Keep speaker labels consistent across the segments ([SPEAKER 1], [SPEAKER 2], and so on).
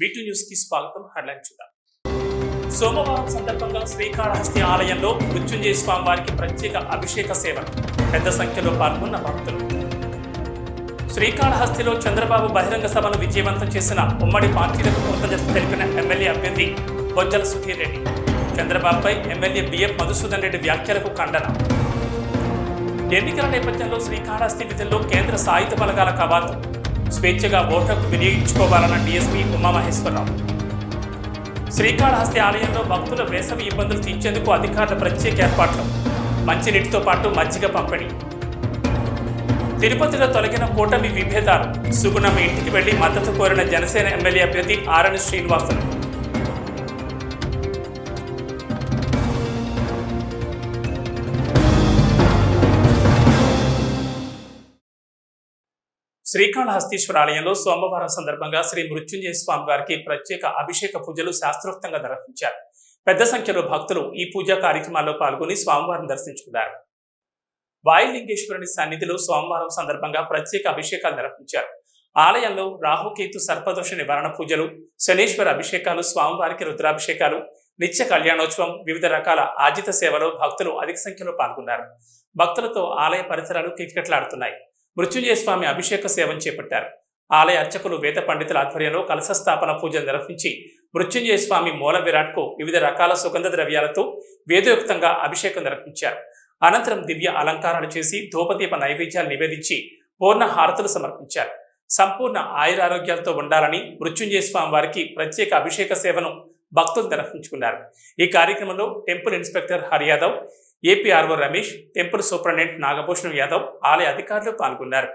[SPEAKER 1] BT న్యూస్కి స్వాగతం. Headline చూద్దాం. సోమవారం సందర్భంగా శ్రీకాళహస్తి ఆలయంలో మృత్యుంజయ స్వామి వారికి ప్రత్యేక అభిషేక సేవలు పెద్ద సంఖ్యలో పాల్గొన్న భక్తులు. శ్రీకాళహస్తిలో చంద్రబాబు బహిరంగ సభను విజయవంతం చేసిన ఉమ్మడి పార్టీలకు కృతజ్ఞత తెలిపిన ఎమ్మెల్యే అభ్యర్థి బొజ్జల సుధీర్ రెడ్డి. చంద్రబాబుపై ఎమ్మెల్యే బిఎం మధుసూదన్ రెడ్డి వ్యాఖ్యలకు ఖండన. ఎన్నికల నేపథ్యంలో శ్రీకాళహస్తి విధుల్లో కేంద్ర సాయుధ బలగాల కవాతు. స్వేచ్ఛగా ఓటకు వినియోగించుకోవాలన్న డీఎస్పీ ఉమామహేశ్వరరావు. శ్రీకాళహస్తి ఆలయంలో భక్తుల వేసవి ఇబ్బందులు తీర్చేందుకు అధికారుల ప్రత్యేక ఏర్పాట్లు. మంచినీటితో పాటు మజ్జిగ పంపిణీ. తిరుపతిలో తొలగిన కూటమి విభేదాలు. సుగుణం ఇంటికి వెళ్ళి మద్దతు కోరిన జనసేన ఎమ్మెల్యే అభ్యర్థి ఆరణి శ్రీనివాసరావు శ్రీకాళహస్తీశ్వర ఆలయంలో సోమవారం సందర్భంగా శ్రీ మృత్యుంజయ స్వామి వారికి ప్రత్యేక అభిషేక పూజలు శాస్త్రోక్తంగా నిర్వహించారు. పెద్ద సంఖ్యలో భక్తులు ఈ పూజా కార్యక్రమాల్లో పాల్గొని స్వామివారిని దర్శించుకున్నారు. వాయులింగేశ్వరుని సన్నిధిలో సోమవారం సందర్భంగా ప్రత్యేక అభిషేకాలు నిర్వహించారు. ఆలయంలో రాహుకేతు సర్పదోష నివారణ పూజలు శనేశ్వర అభిషేకాలు స్వామివారికి రుద్రాభిషేకాలు నిత్య కళ్యాణోత్సవం వివిధ రకాల ఆజిత సేవలో భక్తులు అధిక సంఖ్యలో పాల్గొన్నారు. భక్తులతో ఆలయ పరిసరాలు కిటకిటలాడుతున్నాయి. మృత్యుంజయ స్వామి అభిషేక సేవను చేపట్టారు. ఆలయ అర్చకులు వేద పండితుల ఆధ్వర్యంలో కలశ స్థాపన పూజలు నిర్వహించి మృత్యుంజయ స్వామి మూల విరాట్కు వివిధ రకాల సుగంధ ద్రవ్యాలతో వేదయుక్తంగా అభిషేకం నిర్వహించారు. అనంతరం దివ్య అలంకారాలు చేసి ధూపదీప నైవేద్యాలు నివేదించి పూర్ణ హారతులు సమర్పించారు. సంపూర్ణ ఆయురారోగ్యాలతో ఉండాలని మృత్యుంజయ స్వామి వారికి ప్రత్యేక అభిషేక సేవను భక్తులు నిర్వహించుకున్నారు. ఈ కార్యక్రమంలో temple inspector Haryadav AP APRO Ramesh temple superintendent Nagabhushanam Yadav ఆలయ అధికారులు పాల్గొన్నారు.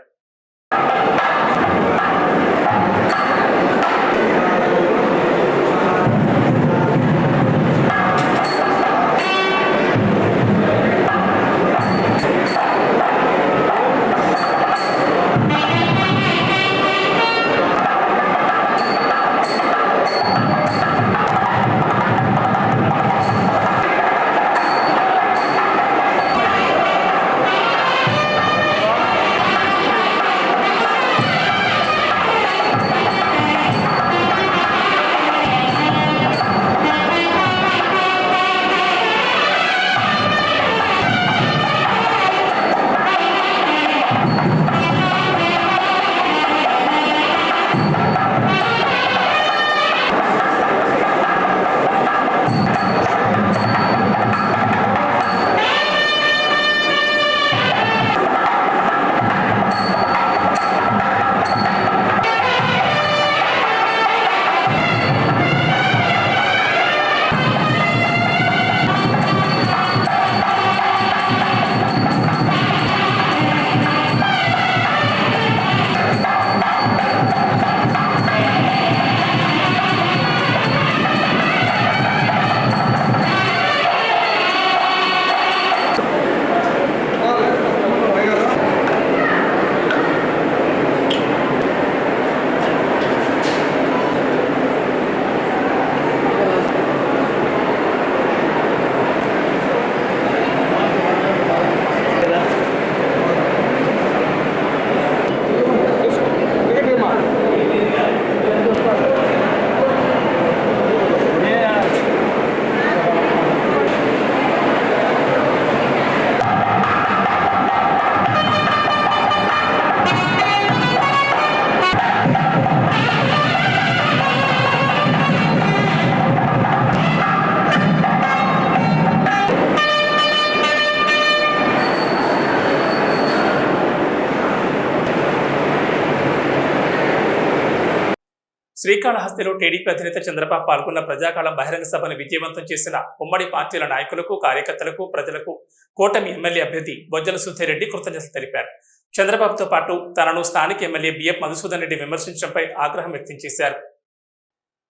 [SPEAKER 1] శ్రీకాళహస్తిలో టీడీపీ అధినేత చంద్రబాబు పాల్గొన్న ప్రజాకాలం బహిరంగ సభను విజయవంతం చేసిన ఉమ్మడి పార్టీల నాయకులకు కార్యకర్తలకు ప్రజలకు కూటమి ఎమ్మెల్యే అభ్యర్థి బొజ్జల సుధీరెడ్డి కృతజ్ఞతలు తెలిపారు. చంద్రబాబుతో పాటు తనను స్థానిక ఎమ్మెల్యే బిఎఫ్ మధుసూదన్ రెడ్డి విమర్శించడంపై ఆగ్రహం వ్యక్తం చేశారు.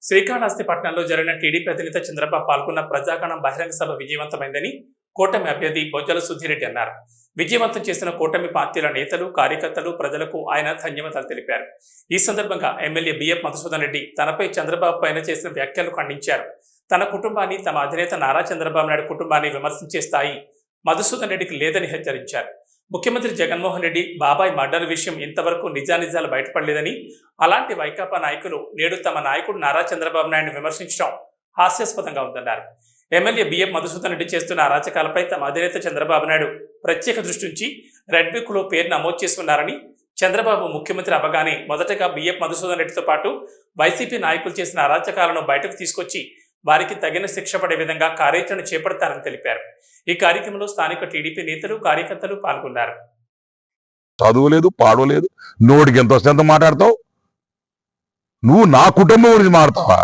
[SPEAKER 1] శ్రీకాళహస్తి పట్టణంలో జరిగిన టీడీపీ అధినేత చంద్రబాబు పాల్గొన్న ప్రజాగణం బహిరంగ సభ విజయవంతమైందని కూటమి అభ్యర్థి బొజ్జల సుధీరెడ్డి అన్నారు. విజయవంతం చేసిన కూటమి పార్టీల నేతలు కార్యకర్తలు ప్రజలకు ఆయన ధన్యవాదాలు తెలిపారు. ఈ సందర్భంగా ఎమ్మెల్యే బిఎఫ్ మధుసూదన్ రెడ్డి తనపై చంద్రబాబు పైన చేసిన వ్యాఖ్యలు ఖండించారు. తన కుటుంబాన్ని తమ అధినేత నారా చంద్రబాబు నాయుడు కుటుంబాన్ని విమర్శించే స్థాయి మధుసూదన్ రెడ్డికి లేదని హెచ్చరించారు. ముఖ్యమంత్రి జగన్మోహన్ రెడ్డి బాబాయ్ మర్డర్ విషయం ఇంతవరకు నిజానిజాలు బయటపడలేదని అలాంటి వైకాపా నాయకులు నేడు తమ నాయకుడు నారా చంద్రబాబు నాయుడు విమర్శించడం హాస్యాస్పదంగా ఉందన్నారు. ఎమ్మెల్యే బిఎం మధుసూదన్ రెడ్డి చేస్తున్న అరాచకాలపై తమ అధినేత చంద్రబాబు నాయుడు ప్రత్యేక దృష్టి ఉంచి రెడ్లో పేరు నమోదు చేసుకున్నారని చంద్రబాబు ముఖ్యమంత్రి అవ్వగానే మొదటగా బిఎం మధుసూదన్ రెడ్డితో పాటు వైసీపీ నాయకులు చేసిన అరాచకాలను బయటకు తీసుకొచ్చి వారికి తగిన శిక్ష పడే విధంగా కార్యాచరణ చేపడతారని తెలిపారు. ఈ కార్యక్రమంలో స్థానిక టీడీపీ నేతలు కార్యకర్తలు పాల్గొన్నారు.
[SPEAKER 2] చదువులేదు పాడవలేదు నోటికి ఎంత వస్తే ఎంత మాట్లాడతావు? నువ్వు నా కుటుంబం గురించి మాట్లాడతావా?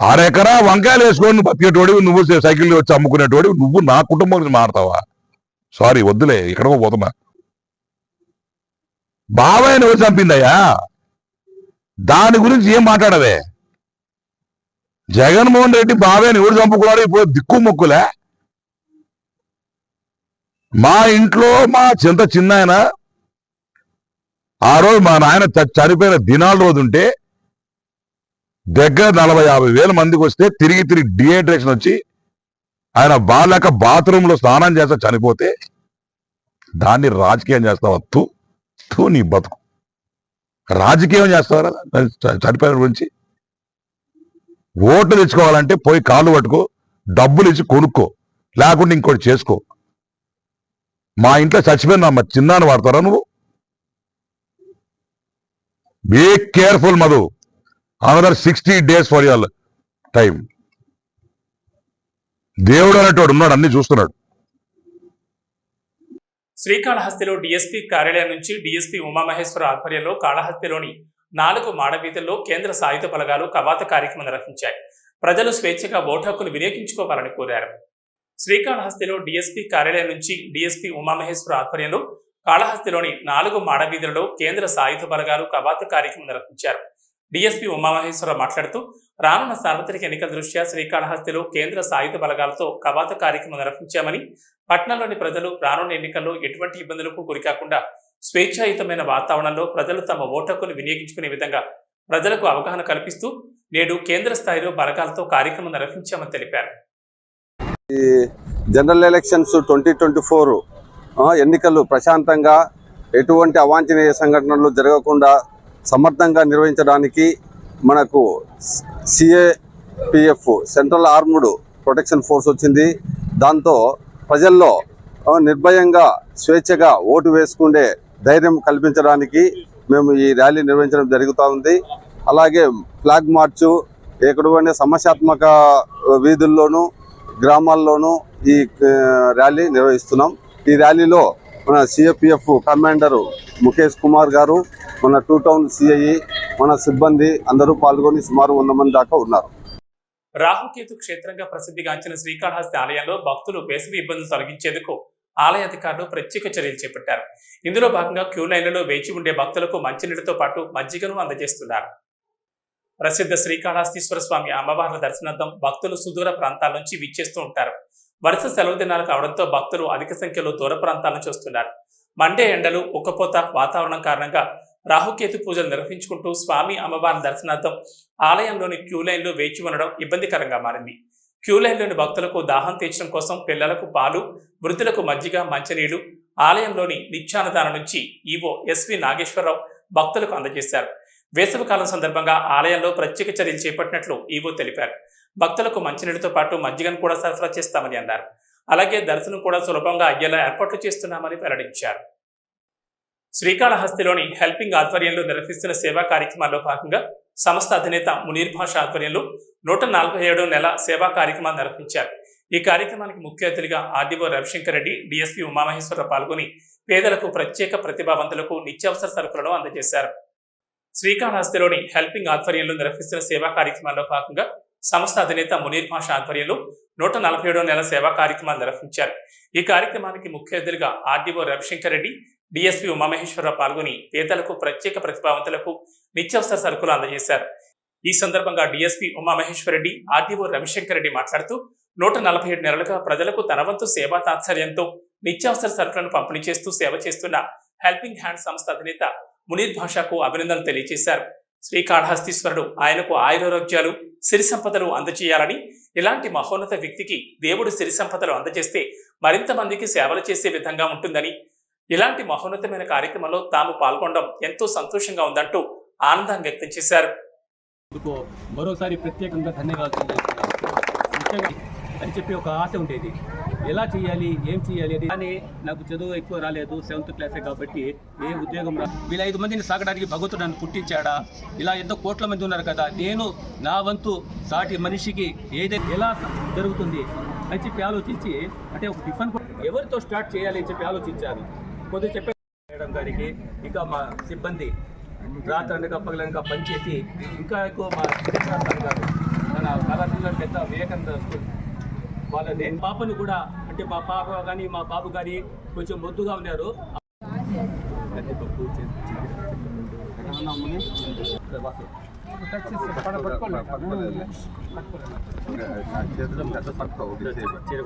[SPEAKER 2] అరెకరా వంకాయలు వేసుకొని నువ్వు బతికేటోడివి నువ్వు సైకిల్ వచ్చి అమ్ముకునేటోడివి నువ్వు నా కుటుంబం గురించి మారతావా? సారీ వద్దులే ఎక్కడికో పోతున్నా. బాబాయ్ని ఎవరు చంపిందయ్యా? దాని గురించి ఏం మాట్లాడవే? జగన్మోహన్ రెడ్డి బాబాయ్ని ఎవరు చంపుకున్నాడు ఇప్పుడు దిక్కు మొక్కులే. మా ఇంట్లో మా చింత చిన్న ఆయన ఆ రోజు మా నాయన చనిపోయిన దినాల రోజు ఉంటే దగ్గర నలభై యాభై వేల మందికి వస్తే తిరిగి తిరిగి డిహైడ్రేషన్ వచ్చి ఆయన బాలేక బాత్రూంలో స్నానం చేస్తా చనిపోతే దాన్ని రాజకీయం చేస్తావా? తూ తూ నీ బతుకు. రాజకీయం చేస్తావరా చనిపోయిన గురించి. ఓట్లు తెచ్చుకోవాలంటే పోయి కాళ్ళు పట్టుకో డబ్బులు ఇచ్చి కొనుక్కో లేకుంటే ఇంకోటి చేసుకో. మా ఇంట్లో చచ్చిపోయిన మా చిన్నాన్ని వాడతారా నువ్వు? Be careful Madhu. Another sixty days for your time దేవుడు అనేటోడు ఉన్నాడు అన్ని చూస్తున్నాడు.
[SPEAKER 1] శ్రీకాళహస్తిలో డిఎస్పీ కార్యాలయం నుంచి డిఎస్పీ ఉమామహేశ్వర ఆధ్వర్యంలో కాళహస్తిలోని నాలుగు మాడవీధుల్లో కేంద్ర సాయుధ బలగాలు కవాత కార్యక్రమం నిర్వహించాయి. ప్రజలు స్వేచ్ఛగా ఓటు హక్కును వినియోగించుకోవాలని కోరారు. శ్రీకాళహస్తిలో డిఎస్పీ కార్యాలయం నుంచి డిఎస్పీ ఉమామహేశ్వర ఆధ్వర్యంలో కాళహస్తిలోని నాలుగు మాడవీధులలో కేంద్ర సాయుధ బలగాలు కవాతు కార్యక్రమం నిర్వహించారు. డీఎస్పీ ఉమామహేశ్వర మాట్లాడుతూ రానున్న సార్వత్రిక ఎన్నికల దృష్ట్యా శ్రీకాళహస్తిలో కేంద్ర సాయుధ బలగాలతో కవాతు కార్యక్రమం నిర్వహించామని పట్టణంలోని ప్రజలు రానున్న ఎన్నికల్లో ఎటువంటి ఇబ్బందులకు గురికాకుండా స్వేచ్ఛాయుతమైన వాతావరణంలో ప్రజలు తమ ఓటకులు వినియోగించుకునే విధంగా ప్రజలకు అవగాహన కల్పిస్తూ నేడు కేంద్ర స్థాయిలో బలగాలతో కార్యక్రమం నిర్వహించామని తెలిపారు.
[SPEAKER 3] General elections twenty twenty four ఎన్నికలు ప్రశాంతంగా ఎటువంటి అవాంఛనీయ సంఘటనలు జరగకుండా సమర్థంగా నిర్వహించడానికి మనకు CAPF central armed protection force వచ్చింది. దాంతో ప్రజల్లో నిర్భయంగా స్వేచ్ఛగా ఓటు వేసుకునే ధైర్యం కల్పించడానికి మేము ఈ ర్యాలీ నిర్వహించడం జరుగుతూ ఉంది. అలాగే ఫ్లాగ్ మార్చు ఎక్కడ సమస్యాత్మక వీధుల్లోనూ గ్రామాల్లోనూ ఈ ర్యాలీ నిర్వహిస్తున్నాం. ఈ ర్యాలీలో మన సిఎపిఎఫ్ కమాండర్ ముఖేష్ కుమార్ గారు మన టూ టౌన్ సిఐ మన సిబ్బంది అందరూ పాల్గొని సుమారు వంద మంది దాకా ఉన్నారు.
[SPEAKER 1] రాహుకేతు క్షేత్రంగా ప్రసిద్ధిగాంచిన శ్రీకాళహస్తి ఆలయంలో భక్తులు వేసవి ఇబ్బందులు తొలగించేందుకు ఆలయ అధికారులు ప్రత్యేక చర్యలు చేపట్టారు. ఇందులో భాగంగా క్యూ లైన్లలో వేచి ఉండే భక్తులకు మంచినీటితో పాటు మజ్జిగను అందజేస్తున్నారు. ప్రసిద్ధ శ్రీకాళహస్తీశ్వర స్వామి అమ్మవార్ల దర్శనార్థం భక్తులు సుదూర ప్రాంతాల నుంచి విచ్చేస్తూ ఉంటారు. వరుస సెలవు దినాలు కావడంతో భక్తులు అధిక సంఖ్యలో దూర ప్రాంతాలను చూస్తున్నారు. మండే ఎండలు ఉక్కపోత వాతావరణం కారణంగా రాహుకేతు పూజలు నిర్వహించుకుంటూ స్వామి అమ్మవారి దర్శనార్థం ఆలయంలోని క్యూ లైన్లో వేచి ఉండడం ఇబ్బందికరంగా మారింది. క్యూ లైన్లోని భక్తులకు దాహం తీర్చడం కోసం పిల్లలకు పాలు వృద్ధులకు మజ్జిగ మంచినీళ్ళు ఆలయంలోని నిత్యానదానం నుంచి ఈవో ఎస్వి నాగేశ్వరరావు భక్తులకు అందజేశారు. వేసవికాలం సందర్భంగా ఆలయంలో ప్రత్యేక చర్యలు చేపట్టినట్లు ఈవో తెలిపారు. భక్తులకు మంచినీటితో పాటు మజ్జిగను కూడా సరఫరా చేస్తామని అన్నారు. అలాగే దర్శనం కూడా సులభంగా అయ్యేలా ఏర్పాట్లు చేస్తున్నామని వెల్లడించారు. శ్రీకాళహస్తిలోని హెల్పింగ్ ఆధ్వర్యంలో నిర్వహిస్తున్న సేవా కార్యక్రమాల్లో భాగంగా సంస్థ అధినేత మునీర్ భాష ఆధ్వర్యంలో నూట నలభై ఏడో నెల సేవా కార్యక్రమాన్ని నిర్వహించారు. ఈ కార్యక్రమానికి ముఖ్య అతిథిగా ఆర్డీఓ రవిశంకర్ రెడ్డి డిఎస్పీ ఉమామహేశ్వరరావు పాల్గొని పేదలకు ప్రత్యేక ప్రతిభావంతులకు నిత్యావసర సరుకులను అందజేశారు. శ్రీకాళహస్తిలోని హెల్పింగ్ ఆధ్వర్యంలో నిర్వహిస్తున్న సేవా కార్యక్రమాల్లో భాగంగా సంస్థ అధినేత మునీర్ భాష ఆధ్వర్యంలో నూట నలభై ఏడో నెల సేవా కార్యక్రమాన్ని నిర్వహించారు. ఈ కార్యక్రమానికి ముఖ్య అతిథులుగా ఆర్డీఓ రవిశంకర్ రెడ్డి డిఎస్పీ ఉమామహేశ్వరరావు పాల్గొని పేదలకు ప్రత్యేక ప్రతిభావంతులకు నిత్యావసర సరుకులు అందజేశారు. ఈ సందర్భంగా డిఎస్పీ ఉమామహేశ్వరరెడ్డి ఆర్డీఓ రవిశంకర్ రెడ్డి మాట్లాడుతూ నూట నలభై ఏడు నెలలుగా ప్రజలకు తన వంతు సేవా తాత్సర్యంతో నిత్యావసర సరుకులను పంపిణీ చేస్తూ సేవ చేస్తున్న హెల్పింగ్ హ్యాండ్ సంస్థ అధినేత మునీర్ భాషకు అభినందనలు తెలియజేశారు. శ్రీకాళహస్తీశ్వరుడు ఆయనకు ఆయురారోగ్యాలు సిరి సంపదలు అందజేయాలని ఇలాంటి మహోన్నత వ్యక్తికి దేవుడు సిరి సంపదలు అందజేస్తే మరింత మందికి సేవలు చేసే విధంగా ఉంటుందని ఇలాంటి మహోన్నతమైన కార్యక్రమంలో తాము పాల్గొనడం ఎంతో సంతోషంగా ఉందంటూ ఆనందాన్ని వ్యక్తం చేశారు.
[SPEAKER 4] మరోసారి ప్రత్యేకంగా ధన్యవాదాలు అని చెప్పి ఒక ఆశ ఉండేది. ఎలా చేయాలి ఏం చేయాలి అని కానీ నాకు చదువు ఎక్కువ రాలేదు సెవెంత్ క్లాసే కాబట్టి ఏ ఉద్యోగం రా వీళ్ళ ఐదు మందిని సాగడానికి భగవంతుడు నన్ను పుట్టించాడా? ఇలా ఎంతో కోట్ల మంది ఉన్నారు కదా నేను నా వంతు సాటి మనిషికి ఏదైతే ఎలా జరుగుతుంది అని చెప్పి ఆలోచించి అంటే ఒక టిఫన్ ఎవరితో స్టార్ట్ చేయాలి అని చెప్పి ఆలోచించాను కొద్దిగా చెప్పే మేడం గారికి ఇంకా మా సిబ్బంది రాత్రనక పగలనక పనిచేసి ఇంకా ఎక్కువ మా శ్రీనివాసరావు గారు మన కళాశాల పెద్ద వివేకానంద స్కూల్ వాళ్ళ నేను పాపను కూడా అంటే మా పాప కానీ మా బాబు కానీ కొంచెం మొద్దుగా ఉన్నారు. కందిపప్పు, చి- చీర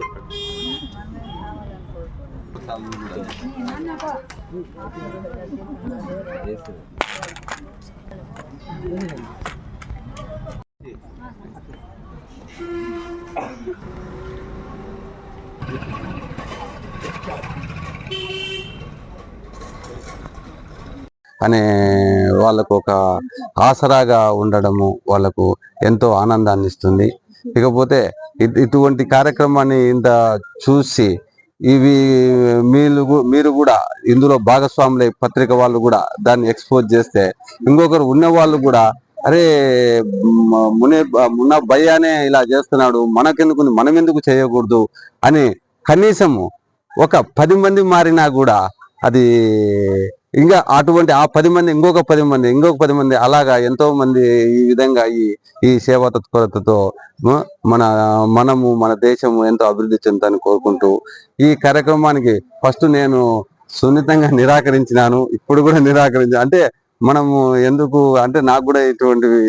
[SPEAKER 5] అనే వాళ్ళకు ఒక ఆసరాగా ఉండడము వాళ్ళకు ఎంతో ఆనందాన్ని ఇస్తుంది. ఇకపోతే ఇటువంటి కార్యక్రమాన్ని ఇంత చూసి ఇవి మీరు మీరు కూడా ఇందులో భాగస్వాములై పత్రిక వాళ్ళు కూడా దాన్ని ఎక్స్పోజ్ చేస్తే ఇంకొకరు ఉన్న వాళ్ళు కూడా అరే మునే మున్న భయ్యానే ఇలా చేస్తున్నాడు మనకెందుకు మనం ఎందుకు చేయకూడదు అని కనీసము ఒక పది మంది మారినా కూడా అది ఇంకా అటువంటి ఆ పది మంది ఇంకొక పది మంది ఇంకొక పది మంది అలాగా ఎంతో మంది ఈ విధంగా ఈ ఈ సేవా తత్పరతతో మన మనము మన దేశము ఎంతో అభివృద్ధి చెందుతాలని కోరుకుంటూ ఈ కార్యక్రమానికి ఫస్ట్ నేను సున్నితంగా నిరాకరించినాను. ఇప్పుడు కూడా నిరాకరించాను అంటే మనము ఎందుకు అంటే నాకు కూడా ఇటువంటివి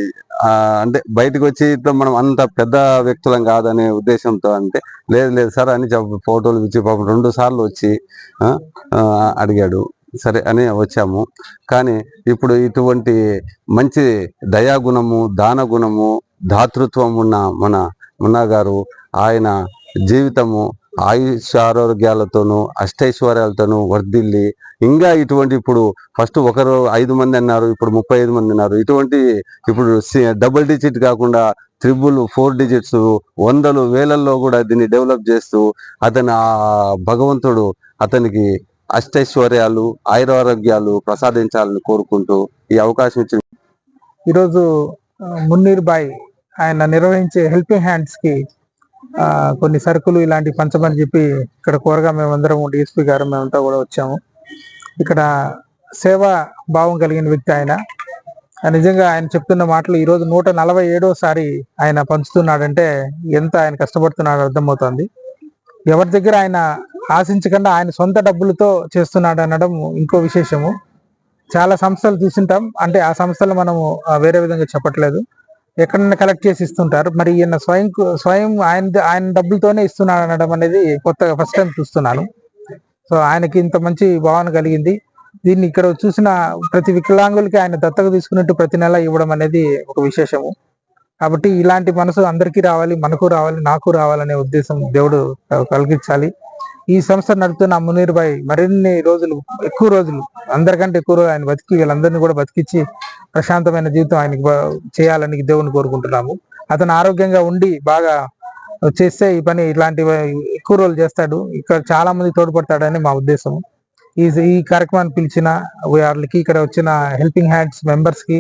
[SPEAKER 5] అంటే బయటకు వచ్చి ఇట్లా మనం అంత పెద్ద వ్యక్తులం కాదనే ఉద్దేశంతో అంటే లేదు లేదు సార్ అని చెప్ప ఫోటోలు ఇచ్చి పాపం రెండు సార్లు వచ్చి అడిగాడు. సరే అని వచ్చాము. కానీ ఇప్పుడు ఇటువంటి మంచి దయాగుణము దాన గుణము దాతృత్వం ఉన్న మన మున్నా గారు ఆయన జీవితము ఆయుష్ ఆరోగ్యాలతోనూ అష్టైశ్వర్యాలతోనూ వర్ధిల్లి. ఇంకా ఇటువంటి ఇప్పుడు ఫస్ట్ ఒకరు ఐదు మంది అన్నారు ఇప్పుడు ముప్పై ఐదు మంది అన్నారు ఇటువంటి ఇప్పుడు డబుల్ డిజిట్ కాకుండా త్రిబుల్ ఫోర్ డిజిట్స్ వందలు వేలల్లో కూడా దీన్ని డెవలప్ చేస్తూ అతను ఆ భగవంతుడు అతనికి అష్టైశ్వర్యాలు ఆయురారోగ్యాలు ప్రసాదించాలని కోరుకుంటూ ఈ అవకాశం ఇచ్చిన
[SPEAKER 6] ఈరోజు మున్నీర్ బాయ్ ఆయన నిర్వహించే హెల్పింగ్ హ్యాండ్స్కి కొన్ని సరుకులు ఇలాంటి పంచమని చెప్పి ఇక్కడ కోరగా మేమందరం డిఎస్పీ గారు మేమంతా కూడా వచ్చాము. ఇక్కడ సేవా భావం కలిగిన వ్యక్తి ఆయన. నిజంగా ఆయన చెప్తున్న మాటలు ఈ రోజు నూట నలభై ఏడోసారి ఆయన పంచుతున్నాడంటే ఎంత ఆయన కష్టపడుతున్నాడో అర్థమవుతోంది. ఎవరి దగ్గర ఆయన ఆశించకుండా ఆయన సొంత డబ్బులతో చేస్తున్నాడు అనడం ఇంకో విశేషము. చాలా సంస్థలు చూసింటాం అంటే ఆ సంస్థలు మనము వేరే విధంగా చెప్పట్లేదు. ఎక్కడన్నా కలెక్ట్ చేసి ఇస్తుంటారు. మరి ఈయన స్వయం స్వయం ఆయన ఆయన డబ్బులతోనే ఇస్తున్నాడు అనడం అనేది కొత్తగా ఫస్ట్ టైం చూస్తున్నాను. సో ఆయనకి ఇంత మంచి భావన కలిగింది. దీన్ని ఇక్కడ చూసిన ప్రతి వికలాంగులకి ఆయన దత్తత తీసుకున్నట్టు ప్రతి నెల ఇవ్వడం అనేది ఒక విశేషము. కాబట్టి ఇలాంటి మనసు అందరికీ రావాలి మనకు రావాలి నాకు రావాలనే ఉద్దేశం దేవుడు కలిగించాలి ఈ సంస్థ నడుపుతున్న మునీర్ భాయ్ మరిన్ని రోజులు ఎక్కువ రోజులు అందరికంటే ఎక్కువ రోజులు ఆయన బతికి వీళ్ళందరినీ కూడా బతికిచ్చి ప్రశాంతమైన జీవితం ఆయనకి చేయాలని దేవుని కోరుకుంటున్నాము. అతను ఆరోగ్యంగా ఉండి బాగా చేస్తే ఈ పని ఇలాంటివి ఎక్కువ రోజులు చేస్తాడు. ఇక్కడ చాలా మంది తోడ్పడతాడని మా ఉద్దేశం ఈ ఈ కార్యక్రమాన్ని పిలిచిన వాళ్ళకి ఇక్కడ వచ్చిన హెల్పింగ్ హ్యాండ్స్ మెంబర్స్కి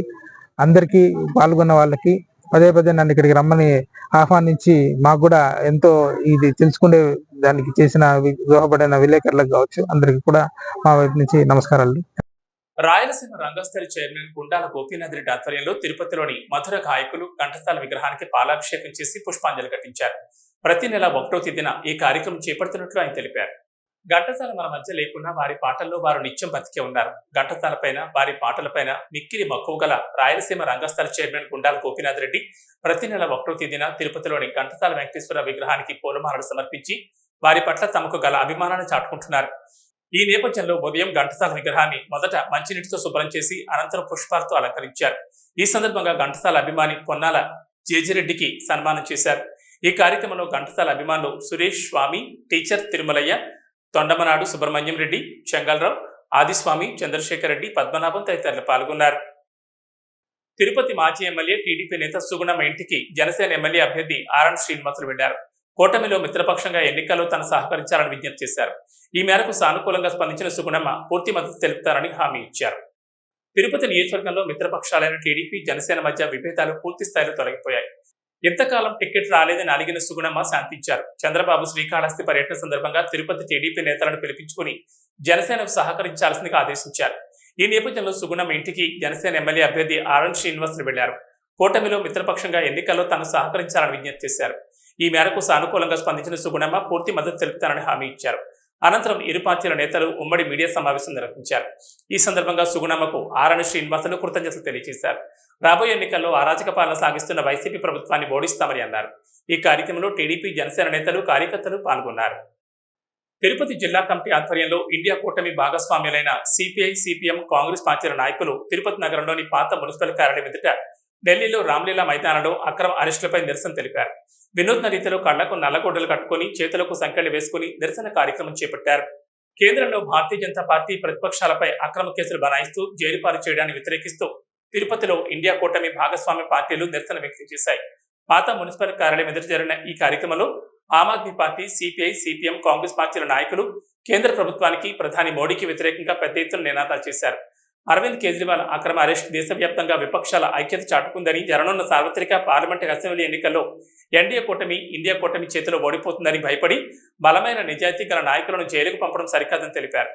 [SPEAKER 6] అందరికీ పాల్గొన్న వాళ్ళకి పదే పదే నన్ను ఇక్కడికి రమ్మని ఆహ్వానించి మాకు కూడా ఎంతో ఇది తెలుసుకునే దానికి చేసిన దోహపడిన విలేకరులకు కావచ్చు అందరికి కూడా మా వైపు నుంచి నమస్కారాలు.
[SPEAKER 1] రాయలసీమ రంగస్థలి చైర్మన్ గుండాల గోపీనాథ్ రెడ్డి ఆధ్వర్యంలో తిరుపతిలోని మధుర గాయకులు కంఠస్థల విగ్రహానికి పాలాభిషేకం చేసి పుష్పాంజలి ఘటించారు. ప్రతి నెల ఒకటో తేదీన ఈ కార్యక్రమం చేపడుతున్నట్లు ఆయన తెలిపారు. ఘంటసాల మన మధ్య లేకుండా వారి పాటల్లో వారు నిత్యం బతికే ఉన్నారు. ఘంటసాల పైన వారి పాటలపైన మిక్కిలి మక్కువ గల రాయలసీమ రంగస్థల చైర్మన్ గుండాల గోపీనాథ్ రెడ్డి ప్రతి నెల ఒకటో తేదీన తిరుపతిలోని ఘంటసాల వెంకటేశ్వర విగ్రహానికి పూలమాలలు సమర్పించి వారి పట్ల తమకు గల అభిమానాన్ని చాటుకుంటున్నారు. ఈ నేపథ్యంలో ఉదయం ఘంటసాల విగ్రహాన్ని మొదట మంచినీటితో శుభ్రం చేసి అనంతరం పుష్పాలతో అలంకరించారు. ఈ సందర్భంగా ఘంటసాల అభిమాని పొన్నాల జేజిరెడ్డికి సన్మానం చేశారు. ఈ కార్యక్రమంలో ఘంటసాల అభిమానులు సురేష్ స్వామి టీచర్ తిరుమలయ్య తొండమనాడు సుబ్రహ్మణ్యం రెడ్డి చెంగల్రావు ఆదిస్వామి చంద్రశేఖర్ రెడ్డి పద్మనాభం తదితరులు పాల్గొన్నారు. తిరుపతి మాజీ ఎమ్మెల్యే టీడీపీ నేత సుగుణమ్మ ఇంటికి జనసేన ఎమ్మెల్యే అభ్యర్థి ఆర్ఎన్ శ్రీనివాసులు వెళ్ళారు కూటమిలో మిత్రపక్షంగా ఎన్నికల్లో తను సహకరించాలని విజ్ఞప్తి చేశారు. ఈ మేరకు సానుకూలంగా స్పందించిన సుగుణమ్మ పూర్తి మద్దతు తెలుపుతారని హామీ ఇచ్చారు. తిరుపతి నియోజకవర్గంలో మిత్రపక్షాలైన టీడీపీ జనసేన మధ్య విభేదాలు పూర్తి స్థాయిలో తొలగిపోయాయి. ఇంతకాలం టికెట్ రాలేదని అలిగిన సుగుణమ్మ శాంతించారు. చంద్రబాబు శ్రీకాళహస్తి పర్యటన సందర్భంగా తిరుపతి టీడీపీ నేతలను పిలిపించుకుని జనసేనకు సహకరించాల్సిందిగా ఆదేశించారు. ఈ నేపథ్యంలో సుగుణమ్మ ఇంటికి జనసేన ఎమ్మెల్యే అభ్యర్థి ఆరణ్ శ్రీనివాసులు వెళ్ళారు. కూటమిలో మిత్రపక్షంగా ఎన్నికల్లో తాను సహకరించాలని విజ్ఞప్తి చేశారు. ఈ మేరకు సానుకూలంగా స్పందించిన సుగుణమ్మ పూర్తి మద్దతు తెలుపుతానని హామీ ఇచ్చారు. అనంతరం ఇరు పార్టీల నేతలు ఉమ్మడి మీడియా సమావేశం నిర్వహించారు. ఈ సందర్భంగా సుగుణమ్మకు ఆర్ఎన్ శ్రీనివాసులు కృతజ్ఞతలు తెలియజేశారు. రాబోయే ఎన్నికల్లో అరాజక పాలన సాగిస్తున్న వైసీపీ ప్రభుత్వాన్ని ఓడిస్తామని అన్నారు. ఈ కార్యక్రమంలో టీడీపీ జనసేన నేతలు కార్యకర్తలు పాల్గొన్నారు. తిరుపతి జిల్లా కమిటీ ఆధ్వర్యంలో ఇండియా కూటమి భాగస్వామ్యులైన సిపిఐ సిపిఎం కాంగ్రెస్ పార్టీల నాయకులు తిరుపతి నగరంలోని పాత మున్సిపల్ కార్యాలయం ఎదుట ఢిల్లీలో రామ్లీలా మైదానంలో అక్రమ అరెస్టులపై నిరసన తెలిపారు. వినూత్న రీతిలో కళ్ళకు నల్లగొడ్డలు కట్టుకుని చేతులకు సంకెళ్ళు వేసుకుని నిరసన కార్యక్రమం చేపట్టారు. కేంద్రంలో భారతీయ జనతా పార్టీ ప్రతిపక్షాలపై అక్రమ కేసులు బనాయిస్తూ జైలుపాలు చేయడాన్ని వ్యతిరేకిస్తూ తిరుపతిలో ఇండియా కూటమి భాగస్వామ్య పార్టీలు నిరసన వ్యక్తం చేశాయి. పాత మున్సిపల్ కార్యాలయం ఎదుట జరిగిన ఈ కార్యక్రమంలో Aam Aadmi party CPI CPM Congress పార్టీల నాయకులు కేంద్ర ప్రభుత్వానికి ప్రధాని మోడీకి వ్యతిరేకంగా పెద్ద ఎత్తున నినాదాలు చేశారు. అరవింద్ కేజ్రీవాల్ అక్రమ అరెస్ట్ దేశవ్యాప్తంగా విపక్షాల ఐక్యత చాటుకుందని జరనున్న సార్వత్రిక పార్లమెంటు అసెంబ్లీ ఎన్నికల్లో ఎన్డీఏ కూటమి ఇండియా కూటమి చేతిలో ఓడిపోతుందని భయపడి బలమైన నిజాయితీ గల నాయకులను జైలుకు పంపడం సరికాదని తెలిపారు.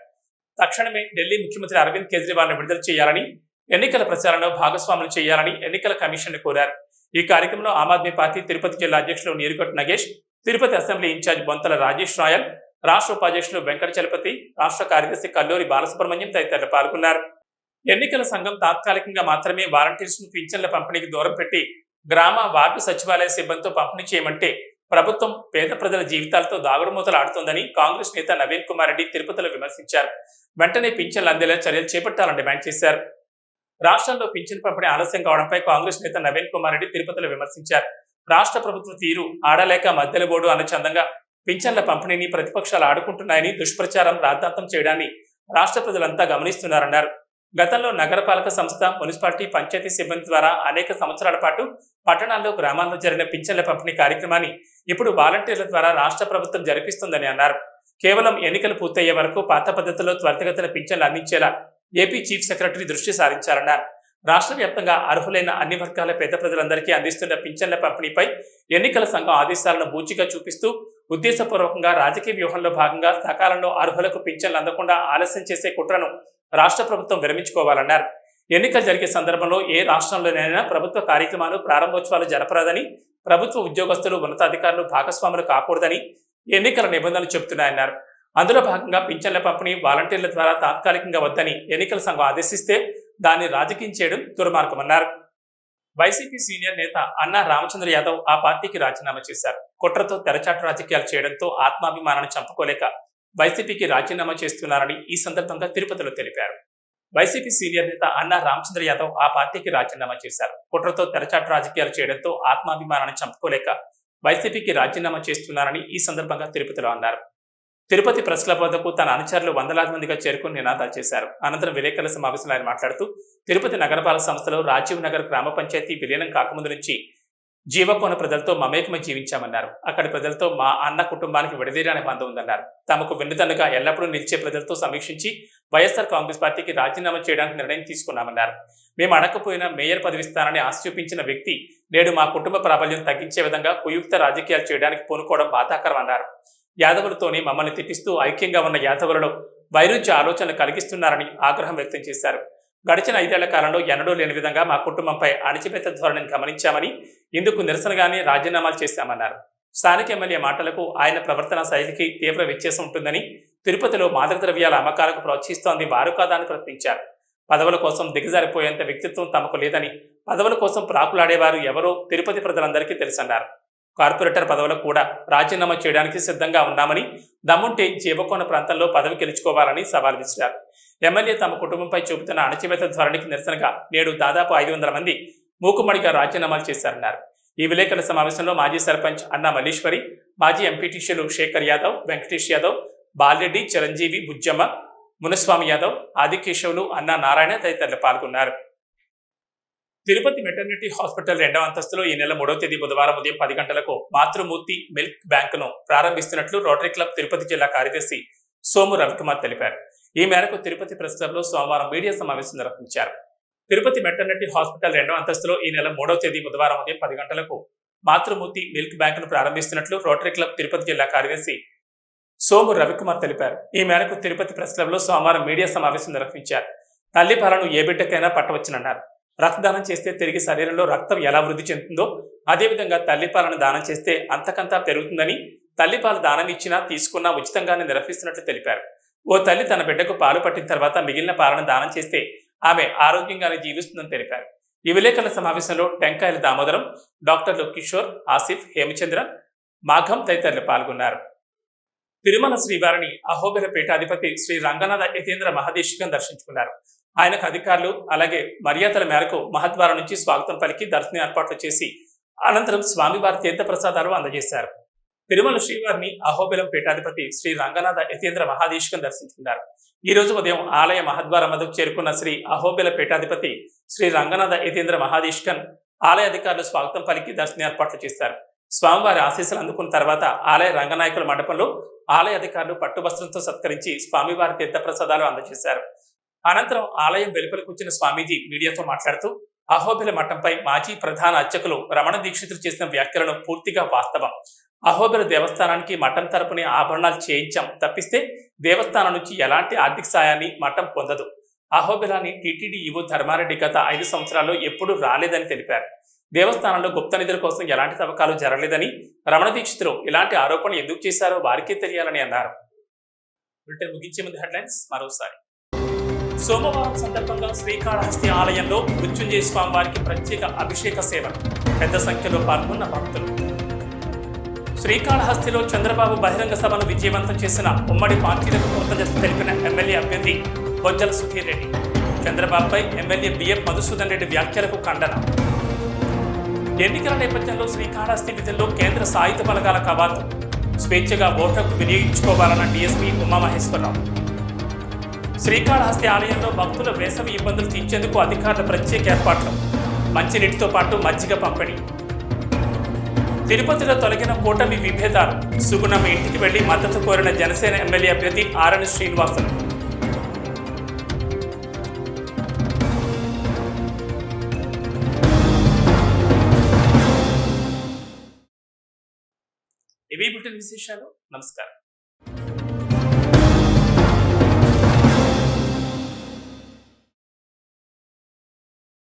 [SPEAKER 1] తక్షణమే ఢిల్లీ ముఖ్యమంత్రి అరవింద్ కేజ్రీవాల్ను విడుదల చేయాలని ఎన్నికల ప్రచారంలో భాగస్వాములు చేయాలని ఎన్నికల కమిషన్ కోరారు. ఈ కార్యక్రమంలో ఆమ్ ఆద్మీ పార్టీ తిరుపతి జిల్లా అధ్యక్షులు నీరుగొట్టు నగేష్ తిరుపతి అసెంబ్లీ ఇన్ఛార్జ్ బొంతల రాజేష్ రాయల్ రాష్ట్ర ఉపాధ్యక్షులు వెంకట చలపతి రాష్ట్ర కార్యదర్శి కల్లూరి బాలసుబ్రహ్మణ్యం తదితరులు పాల్గొన్నారు. ఎన్నికల సంఘం తాత్కాలికంగా మాత్రమే వాలంటీర్స్ను పింఛన్ల పంపిణీకి దూరం పెట్టి గ్రామ వార్డు సచివాలయ సిబ్బందితో పంపిణీ చేయమంటే ప్రభుత్వం పేద ప్రజల జీవితాలతో దాగుడుమూతలు ఆడుతోందని కాంగ్రెస్ నేత నవీన్ కుమార్ రెడ్డి తిరుపతిలో విమర్శించారు. వెంటనే పింఛన్లు అందేలా చర్యలు చేపట్టాలని డిమాండ్ చేశారు. రాష్ట్రంలో పింఛన్ పంపిణీ ఆలస్యం కావడంపై కాంగ్రెస్ నేత నవీన్ కుమార్ రెడ్డి తిరుపతిలో విమర్శించారు. రాష్ట్ర ప్రభుత్వ తీరు ఆడలేక మధ్యల బోర్డు అన్న చందంగా పింఛన్ల పంపిణీని ప్రతిపక్షాలు ఆడుకుంటున్నాయని దుష్ప్రచారం రాద్ధాంతం చేయడాన్ని రాష్ట్ర ప్రజలంతా గమనిస్తున్నారన్నారు. గతంలో నగరపాలక సంస్థ మున్సిపాలిటీ పంచాయతీ సిబ్బంది ద్వారా అనేక సంవత్సరాల పాటు పట్టణాల్లో గ్రామాల్లో జరిగిన పింఛన్ల పంపిణీ కార్యక్రమాన్ని ఇప్పుడు వాలంటీర్ల ద్వారా రాష్ట్ర ప్రభుత్వం జరిపిస్తుందని అన్నారు. కేవలం ఎన్నికలు పూర్తయ్యే వరకు పాత పద్ధతిలో త్వరితగతిన పింఛన్లు అందించేలా ఏపీ చీఫ్ సెక్రటరీ దృష్టి సారించారన్నారు. రాష్ట్ర వ్యాప్తంగా అర్హులైన అన్ని వర్గాల పేద ప్రజలందరికీ అందిస్తున్న పింఛన్ల పంపిణీపై ఎన్నికల సంఘం ఆదేశాలను బూచిగా చూపిస్తూ ఉద్దేశపూర్వకంగా రాజకీయ వ్యూహంలో భాగంగా సకాలంలో అర్హులకు పింఛన్లు అందకుండా ఆలస్యం చేసే కుట్రను రాష్ట్ర ప్రభుత్వం విరమించుకోవాలన్నారు. ఎన్నికలు జరిగే సందర్భంలో ఏ రాష్ట్రంలోనైనా ప్రభుత్వ కార్యక్రమాలు ప్రారంభోత్సవాలు జరపరాదని ప్రభుత్వ ఉద్యోగస్తులు ఉన్నతాధికారులు భాగస్వాములు కాకూడదని ఎన్నికల నిబంధనలు చెబుతున్నాయన్నారు. అందులో భాగంగా పింఛన్ల పంపిణీ వాలంటీర్ల ద్వారా తాత్కాలికంగా వద్దని ఎన్నికల సంఘం ఆదేశిస్తే దాన్ని రాజకీయం చేయడం దుర్మార్గమన్నారు. వైసీపీ సీనియర్ నేత అన్నా రామచంద్ర యాదవ్ ఆ పార్టీకి రాజీనామా చేశారు. కుట్రతో తెరచాటు రాజకీయాలు చేయడంతో ఆత్మాభిమానాన్ని చంపుకోలేక వైసీపీకి రాజీనామా చేస్తున్నారని ఈ సందర్భంగా తిరుపతిలో తెలిపారు. వైసీపీ సీనియర్ నేత అన్నా రామచంద్ర యాదవ్ ఆ పార్టీకి రాజీనామా చేశారు. కుట్రతో తెరచాటు రాజకీయాలు చేయడంతో ఆత్మాభిమానాన్ని చంపుకోలేక వైసీపీకి రాజీనామా చేస్తున్నారని ఈ సందర్భంగా తిరుపతిలో అన్నారు. తిరుపతి ప్రెస్ క్లబ్ వద్దకు తన అనుచరులు వందలాది మందిగా చేరుకుని నినాదాలు చేశారు. అనంతరం విలేకరుల సమావేశంలో ఆయన మాట్లాడుతూ తిరుపతి నగరపాలక సంస్థలో రాజీవ్ నగర్ గ్రామ పంచాయతీ విలీనం కాకముందు నుంచి జీవకోన ప్రజలతో మమేకమై జీవించామన్నారు. అక్కడి ప్రజలతో మా అన్న కుటుంబానికి విడదీరాని బంధం ఉందన్నారు. తమకు వెన్నుదన్నుగా ఎల్లప్పుడూ నిలిచే ప్రజలతో సమీక్షించి వైఎస్ఆర్ కాంగ్రెస్ పార్టీకి రాజీనామా చేయడానికి నిర్ణయం తీసుకున్నామన్నారు. మేము అడకపోయినా మేయర్ పదవిస్తానని ఆశ చూపించిన వ్యక్తి నేడు మా కుటుంబ ప్రాబల్యం తగ్గించే విధంగా కుయుక్త రాజకీయాలు చేయడానికి పూనుకోవడం బాధాకరం అన్నారు యాదవులతోనే మమ్మల్ని తిట్టిస్తూ ఐక్యంగా ఉన్న యాదవులలో వైరుధ్య ఆలోచనలు కలిగిస్తున్నారని ఆగ్రహం వ్యక్తం చేశారు. గడిచిన ఐదేళ్ళ కాలంలో ఎన్నడూ లేని విధంగా మా కుటుంబంపై అణచివేత ధోరణిని గమనించామని ఇందుకు నిరసనగానే రాజీనామాలు చేశామన్నారు. స్థానిక ఎమ్మెల్యే మాటలకు ఆయన ప్రవర్తన శైలికి తీవ్ర వ్యత్యాసం ఉంటుందని తిరుపతిలో మాదక ద్రవ్యాల అమ్మకాలకు ప్రోత్సహిస్తోంది వారు కాదని అని ప్రశ్నించారు. పదవుల కోసం దిగజారిపోయేంత వ్యక్తిత్వం తమకు లేదని పదవుల కోసం ప్రాకులాడేవారు ఎవరో తిరుపతి ప్రజలందరికీ తెలుసన్నారు. కార్పొరేటర్ పదవులకు కూడా రాజీనామా చేయడానికి సిద్ధంగా ఉన్నామని దమ్ముంటే జీవకోన ప్రాంతంలో పదవి గెలుచుకోవాలని సవాల్ విసిరారు. ఎమ్మెల్యే తమ కుటుంబంపై చూపుతున్న అణచివేత ధోరణికి నిరసనగా నేడు దాదాపు ఐదు వందల మంది మూకుమ్మడిగా రాజీనామాలు చేశారన్నారు. ఈ విలేకరుల సమావేశంలో మాజీ సర్పంచ్ అన్నా మల్లీశ్వరి మాజీ ఎంపీటీసీలు శేఖర్ యాదవ్ వెంకటేష్ యాదవ్ బాలరెడ్డి చిరంజీవి బుజ్జమ్మ మునస్వామి యాదవ్ ఆదికేశవులు అన్నా నారాయణ తదితరులు పాల్గొన్నారు. తిరుపతి మెటర్నిటీ హాస్పిటల్ రెండవ అంతస్తులో ఈ నెల మూడవ తేదీ బుధవారం ఉదయం పది గంటలకు మాతృమూర్తి మిల్క్ బ్యాంకును ప్రారంభిస్తున్నట్లు రోటరీ క్లబ్ తిరుపతి జిల్లా కార్యదర్శి సోము రవికుమార్ తెలిపారు. ఈ మేరకు తిరుపతి ప్రెస్ క్లబ్లో సోమవారం మీడియా సమావేశం నిర్వహించారు. తిరుపతి మెటర్నిటీ హాస్పిటల్ రెండవ అంతస్తులో ఈ నెల మూడవ తేదీ బుధవారం ఉదయం పది గంటలకు మాతృమూర్తి మిల్క్ బ్యాంకును ప్రారంభిస్తున్నట్లు రోటరీ క్లబ్ తిరుపతి జిల్లా కార్యదర్శి సోము రవికుమార్ తెలిపారు. ఈ మేరకు తిరుపతి ప్రెస్ క్లబ్లో సోమవారం మీడియా సమావేశం నిర్వహించారు. తల్లి పాలను ఏ బిడ్డకైనా పట్టవచ్చునన్నారు. రక్తదానం చేస్తే తిరిగి శరీరంలో రక్తం ఎలా వృద్ధి చెందుతుందో అదేవిధంగా తల్లిపాలను దానం చేస్తే అంతకంతా పెరుగుతుందని తల్లిపాలు దానం ఇచ్చినా తీసుకున్నా ఉచితంగానే నిర్వహిస్తున్నట్లు తెలిపారు. ఓ తల్లి తన బిడ్డకు పాలు పట్టిన తర్వాత మిగిలిన పాలను దానం చేస్తే ఆమె ఆరోగ్యంగానే జీవిస్తుందని తెలిపారు. ఈ విలేకరుల సమావేశంలో టెంకాయల దామోదరం డాక్టర్లు కిషోర్ ఆసిఫ్ హేమచంద్ర మాఘం తదితరులు పాల్గొన్నారు. తిరుమల శ్రీవారిని అహోబిల పీఠాధిపతి శ్రీ రంగనాథ యతీంద్ర మహదేశికం దర్శించుకున్నారు. ఆయనకు అధికారులు అలాగే మర్యాదల మేరకు మహద్వారం నుంచి స్వాగతం పలికి దర్శన ఏర్పాట్లు చేసి అనంతరం స్వామివారి తీర్థ ప్రసాదాలు అందజేశారు. తిరుమల శ్రీవారిని అహోబిలం పీఠాధిపతి శ్రీ రంగనాథ యతీంద్ర మహాదేశికం దర్శించుకున్నారు. ఈ రోజు ఉదయం ఆలయ మహద్వారం వద్దకు చేరుకున్న శ్రీ అహోబిల పీఠాధిపతి శ్రీ రంగనాథ యతీంద్ర మహాదేశికన్ ఆలయ అధికారులు స్వాగతం పలికి దర్శన ఏర్పాట్లు చేశారు. స్వామివారి ఆశీస్సులు అందుకున్న తర్వాత ఆలయ రంగనాయకుల మండపంలో ఆలయ అధికారులు పట్టువస్త్రంతో సత్కరించి స్వామివారి తీర్థ ప్రసాదాలు అందజేశారు. అనంతరం ఆలయం వెలుపలకు వచ్చిన స్వామీజీ మీడియాతో మాట్లాడుతూ అహోబిల మఠంపై మాజీ ప్రధాన అర్చకులు రమణ దీక్షితులు చేసిన వ్యాఖ్యలను పూర్తిగా వాస్తవం. అహోబిల దేవస్థానానికి మఠం తరపునే ఆభరణాలు చేయించాం తప్పిస్తే దేవస్థానం నుంచి ఎలాంటి ఆర్థిక సాయాన్ని మఠం పొందదు. అహోబిలాని టీటీడీ ఈవో ధర్మారెడ్డి గత ఐదు సంవత్సరాల్లో ఎప్పుడూ రాలేదని తెలిపారు. దేవస్థానంలో గుప్త నిధుల కోసం ఎలాంటి తవ్వకాలు జరగలేదని రమణ దీక్షితులు ఇలాంటి ఆరోపణలు ఎందుకు చేశారో వారికే తెలియాలని అన్నారు. బ్రిటన్ ముగించే ముందు హెడ్లైన్స్ మరోసారి. సోమవారం సందర్భంగా శ్రీకాళహస్తి ఆలయంలో మృత్యుంజయ స్వామి వారికి ప్రత్యేక అభిషేక సేవలు పెద్ద సంఖ్యలో పాల్గొన్న భక్తులు. శ్రీకాళహస్తిలో చంద్రబాబు బహిరంగ సభను విజయవంతం చేసిన ఉమ్మడి పార్టీలకు కృతజ్ఞత తెలిపిన ఎమ్మెల్యే అభ్యర్థి బొజ్జల సుధీర్ రెడ్డి. చంద్రబాబుపై ఎమ్మెల్యే బిఎం మధుసూదన్ రెడ్డి వ్యాఖ్యలకు ఖండన. ఎన్నికల నేపథ్యంలో శ్రీకాళహస్తి విధుల్లో కేంద్ర సాయుధ బలగాల కవాతు. స్వేచ్ఛగా ఓటర్కు వినియోగించుకోవాలన్న డీఎస్పీ ఉమామహేశ్వరరావు. శ్రీకాళహస్తి ఆలయంలో భక్తుల వేసవి ఇబ్బందులు తీర్చేందుకు అధికారుల ప్రత్యేక ఏర్పాట్లు. మంచినీటితో పాటు మజ్జిగ పంపిణీ. తిరుపతిలో తొలగిన కూటమి విభేదాలు. సుగుణమ్మ ఇంటికి వెళ్ళి మద్దతు కోరిన జనసేన ఎమ్మెల్యే అభ్యర్థి ఆరణి శ్రీనివాసులు ఇవి బులెటిన్ విశేషాలు. నమస్కారం.